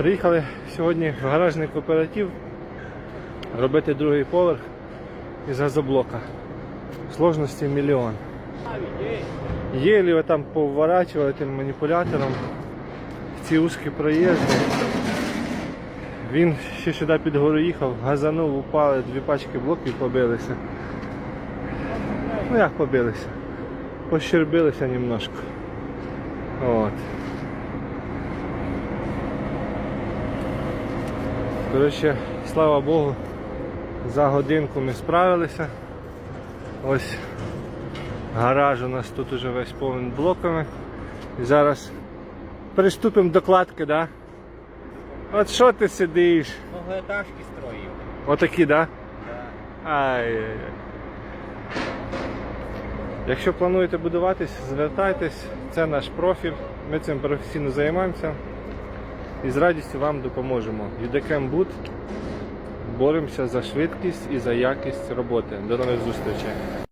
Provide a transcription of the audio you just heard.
Приїхали сьогодні в гаражний кооператив робити другий поверх із газоблока. Сложності мільйон. Єлі там поворачували тим маніпулятором в ці узькі проїзди. Він ще сюди під гору їхав, газанув, упали, дві пачки блоків побилися. Ну як побилися? Пощербилися немножко. От. Коротше, слава Богу, за годинку ми справилися. Ось гараж у нас тут уже весь повний блоками. І зараз приступимо до кладки, да? От що ти сидиш? Многоэтажки строим. Отакі, да? Да. Ай-яй-яй. Якщо плануєте будуватись, звертайтесь, це наш профіль. Ми цим професійно займаємося і з радістю вам допоможемо. Юдекем Бут боремося за швидкість і за якість роботи. До нових зустрічей.